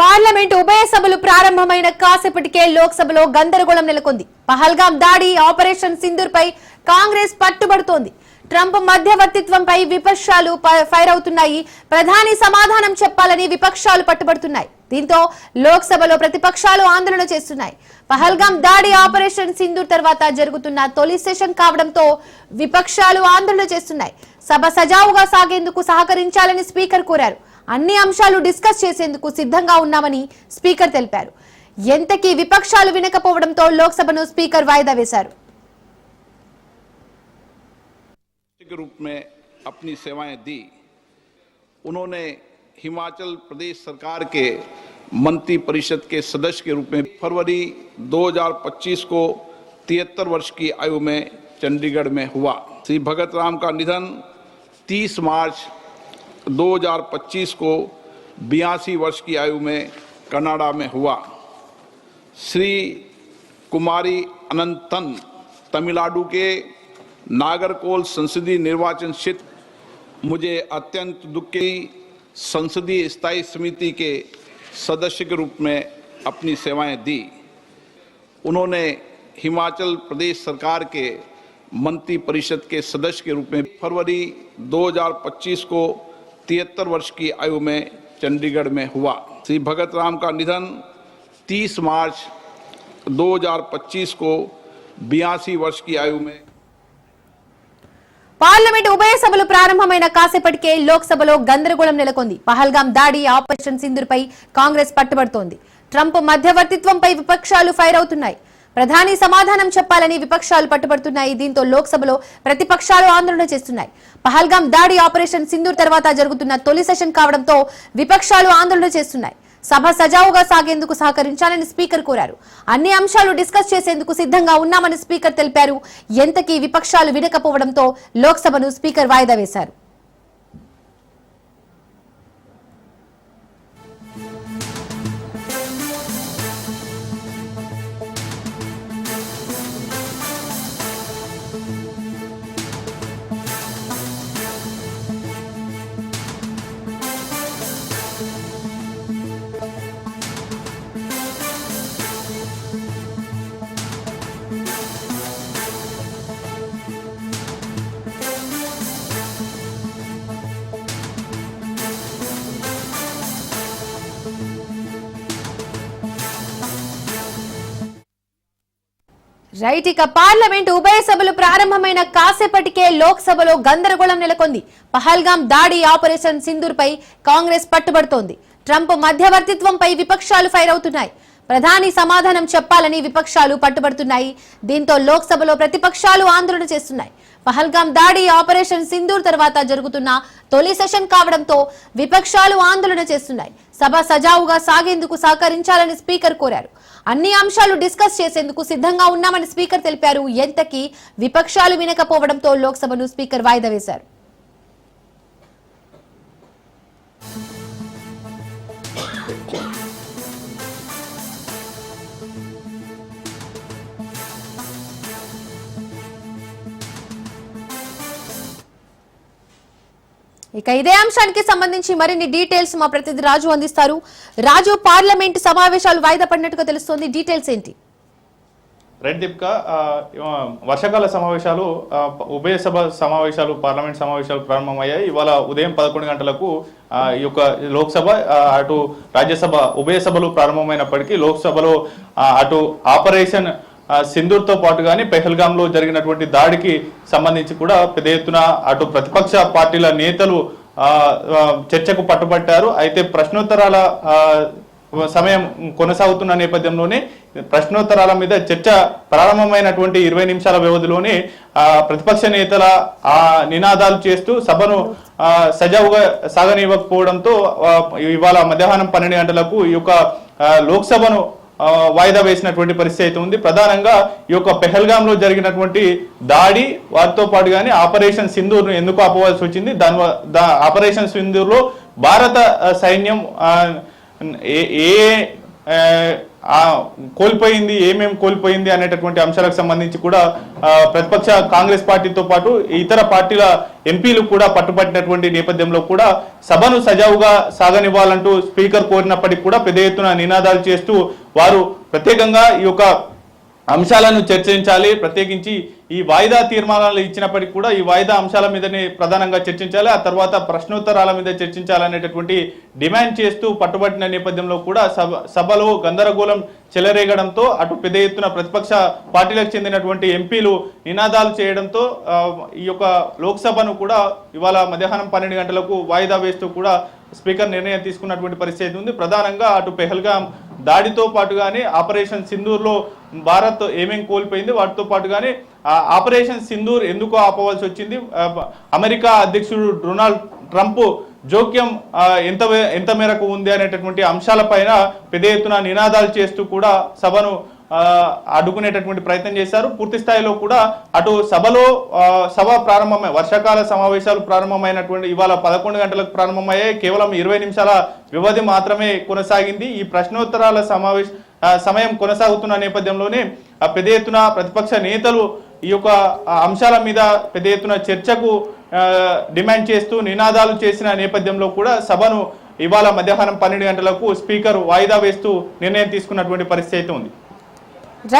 Parliament ఉభయ సభలు ప్రారంభమైన కాసేపటికే లోక్సభలో గందరగోళం నెలకొంది. పహల్గాం దాడి ఆపరేషన్ సింధూర్ పై కాంగ్రెస్ పట్టుబడుతోంది. ట్రంప్ మధ్యవర్తిత్వంపై విపక్షాలు ఫైర్ అవుతున్నాయి ప్రధాని సమాధానం చెప్పాలని విపక్షాలు పట్టుబడుతున్నాయి. దీంతో లోక్సభలో ప్రతిపక్షాలు ఆందోళన చేస్తున్నాయి. పహల్గాం దాడి ఆపరేషన్ సింధూర్ తర్వాత జరుగుతున్న తొలి సెషన్ కావడంతో విపక్షాలు ఆందోళన చేస్తున్నాయి. సభ సజావుగా సాగేందుకు సహకరించాలని స్పీకర్ కోరారు. అన్ని అంశాలు డిస్కస్ చేసేందుకు సిద్ధంగా ఉన్నామని స్పీకర్ తెలిపారు. ఎంతకీ విపక్షాలు వినకపోవడంతో లోక్సభను స్పీకర్ వాయిదా వేశారు. के रूप में अपनी सेवाएँ दी। उन्होंने हिमाचल प्रदेश सरकार के मंत्री परिषद के सदस्य के रूप में फरवरी 2025 को तिहत्तर वर्ष की आयु में चंडीगढ़ में हुआ। श्री भगत राम का निधन 30 मार्च 2025 को बयासी वर्ष की आयु में कनाडा में हुआ। श्री कुमारी अनंतन तमिलनाडु के नागरकोल संसदीय निर्वाचन क्षेत्र मुझे अत्यंत दुख की संसदीय स्थायी समिति के सदस्य के रूप में अपनी सेवाएँ दी। उन्होंने हिमाचल प्रदेश सरकार के मंत्री परिषद के सदस्य के रूप में फरवरी 2025 को तिहत्तर वर्ष की आयु में चंडीगढ़ में हुआ। श्री भगत राम का निधन 30 मार्च 2025 को बयासी वर्ष की आयु में పార్లమెంట్ ఉభయ సభలు ప్రారంభమైన కాసేపటికే లోక్సభలో గందరగోళం నెలకొంది. పహల్గాం దాడి ఆపరేషన్ సింధూర్ పై కాంగ్రెస్ పట్టుబడుతోంది. ట్రంప్ మధ్యవర్తిత్వంపై విపక్షాలు ఫైర్ అవుతున్నాయి. ప్రధాని సమాధానం చెప్పాలని విపక్షాలు పట్టుబడుతున్నాయి. దీంతో లోక్సభలో ప్రతిపక్షాలు ఆందోళన చేస్తున్నాయి. పహల్గాం దాడి ఆపరేషన్ సింధూర్ తర్వాత జరుగుతున్న తొలి సెషన్ కావడంతో విపక్షాలు ఆందోళన చేస్తున్నాయి. సభ సజావుగా సాగేందుకు సహకరించాలని స్పీకర్ కోరారు. అన్ని అంశాలు డిస్కస్ చేసేందుకు సిద్ధంగా ఉన్నామని స్పీకర్ తెలిపారు. ఎంతకీ విపక్షాలు వినకపోవడంతో లోక్సభను స్పీకర్ వాయిదా వేశారు. రైట్ ఇక పార్లమెంట్ ఉభయ సభలు ప్రారంభమైన కాసేపటికే లోక్సభలో గందరగోళం నెలకొంది. పహల్గాం దాడి ఆపరేషన్ సింధూర్ పై కాంగ్రెస్ పట్టుబడుతోంది. ట్రంప్ మధ్యవర్తిత్వంపై విపక్షాలు ఫైర్ అవుతున్నాయి. ప్రధాని సమాధానం చెప్పాలని విపక్షాలు పట్టుబడుతున్నాయి దీంతో లోక్సభలో ప్రతిపక్షాలు ఆందోళన చేస్తున్నాయి పహల్గాం దాడి ఆపరేషన్ సింధూర్ తర్వాత జరుగుతున్న తొలి సెషన్ కావడంతో విపక్షాలు ఆందోళన చేస్తున్నాయి సభ సజావుగా సాగేందుకు సహకరించాలని స్పీకర్ కోరారు అన్ని అంశాలు డిస్కస్ చేసేందుకు సిద్ధంగా ఉన్నామని స్పీకర్ తెలిపారు ఎంతకీ విపక్షాలు వినకపోవడంతో లోక్సభను స్పీకర్ వాయిదా వేశారు ఇక ఇదే అంశానికి సంబంధించి మరిన్ని డీటెయిల్స్ మా ప్రతినిధి రాజు అందిస్తారు. రాజు పార్లమెంట్ సమావేశాలు వాయిదా పడినట్టుగా తెలుస్తోంది. డీటెయిల్స్ ఏంటి? రెడ్ దీప్కా వర్షాకాల సమావేశాలు ఉభయ సభ సమావేశాలు పార్లమెంట్ సమావేశాలు ప్రారంభమయ్యాయి. ఇవాళ ఉదయం పదకొండు గంటలకు ఈ యొక్క లోక్సభ అటు రాజ్యసభ ఉభయ సభలు ప్రారంభమైనప్పటికీ లోక్సభలో అటు ఆపరేషన్ సింధూర్తో పాటు కానీ పెహల్గాంలో జరిగినటువంటి దాడికి సంబంధించి కూడా పెద్ద ఎత్తున అటు ప్రతిపక్ష పార్టీల నేతలు చర్చకు పట్టుబట్టారు. అయితే ప్రశ్నోత్తరాల సమయం కొనసాగుతున్న నేపథ్యంలోనే ప్రశ్నోత్తరాల మీద చర్చ ప్రారంభమైనటువంటి ఇరవై నిమిషాల వ్యవధిలోనే ప్రతిపక్ష నేతల ఆ నినాదాలు చేస్తూ సభను సజావుగా సాగనివ్వకపోవడంతో ఇవాళ మధ్యాహ్నం పన్నెండు గంటలకు ఈ యొక్క లోక్సభను వాయిదా వేసినటువంటి పరిస్థితి అయితే ఉంది. ప్రధానంగా ఈ యొక్క పెహల్గాంలో జరిగినటువంటి దాడి వారితో పాటు కానీ ఆపరేషన్ సింధూర్ను ఎందుకు ఆపవలసి వచ్చింది? దాని దా ఆపరేషన్ సింధూర్లో భారత సైన్యం ఏ ఏ కోల్పోయింది ఏమేం కోల్పోయింది అనేటటువంటి అంశాలకు సంబంధించి కూడా ప్రతిపక్ష కాంగ్రెస్ పార్టీతో పాటు ఇతర పార్టీల ఎంపీలు కూడా పట్టుబట్టినటువంటి నేపథ్యంలో కూడా సభను సజావుగా సాగనివ్వాలంటూ స్పీకర్ కోరినప్పటికీ కూడా పెద్ద ఎత్తున నినాదాలు చేస్తూ వారు ప్రత్యేకంగా ఈ యొక్క అంశాలను చర్చించాలి ప్రత్యేకించి ఈ వాయిదా తీర్మానాలు ఇచ్చినప్పటికీ కూడా ఈ వాయిదా అంశాల మీదనే ప్రధానంగా చర్చించాలి ఆ తర్వాత ప్రశ్నోత్తరాల మీద చర్చించాలనేటటువంటి డిమాండ్ చేస్తూ పట్టుబట్టిన నేపథ్యంలో కూడా సభ సభలో గందరగోళం చెలరేగడంతో అటు పెద్ద ఎత్తున ప్రతిపక్ష పార్టీలకు చెందినటువంటి ఎంపీలు నినాదాలు చేయడంతో ఈ యొక్క లోక్సభను కూడా ఇవాళ మధ్యాహ్నం పన్నెండు గంటలకు వాయిదా వేస్తూ కూడా స్పీకర్ నిర్ణయం తీసుకున్నటువంటి పరిస్థితి ఉంది. ప్రధానంగా అటు పెహల్గాం దాడితో పాటుగానే ఆపరేషన్ సింధూర్లో భారత్ ఏమేం కోల్పోయింది వాటితో పాటుగానే కానీ ఆపరేషన్ సింధూర్ ఎందుకు ఆపవలసి వచ్చింది? అమెరికా అధ్యక్షుడు డొనాల్డ్ ట్రంప్ జోక్యం ఎంత ఎంత మేరకు ఉంది అనేటటువంటి అంశాలపైన పెద్ద ఎత్తున నినాదాలు చేస్తూ కూడా సభను అడ్డుకునేటటువంటి ప్రయత్నం చేశారు. పూర్తి స్థాయిలో కూడా అటు సభలో సభ ప్రారంభమై వర్షాకాల సమావేశాలు ప్రారంభమైనటువంటి ఇవాళ పదకొండు గంటలకు ప్రారంభమయ్యాయి. కేవలం ఇరవై నిమిషాల వ్యవధి మాత్రమే కొనసాగింది. ఈ ప్రశ్నోత్తరాల సమావేశ సమయం కొనసాగుతున్న నేపథ్యంలోనే పెద్ద ఎత్తున ప్రతిపక్ష నేతలు ఈ యొక్క అంశాల మీద పెద్ద ఎత్తున చర్చకు డిమాండ్ చేస్తూ నినాదాలు చేసిన నేపథ్యంలో కూడా సభను ఇవాళ మధ్యాహ్నం పన్నెండు గంటలకు స్పీకర్ వాయిదా వేస్తూ నిర్ణయం తీసుకున్నటువంటి పరిస్థితి అయితే ఉంది. రైట్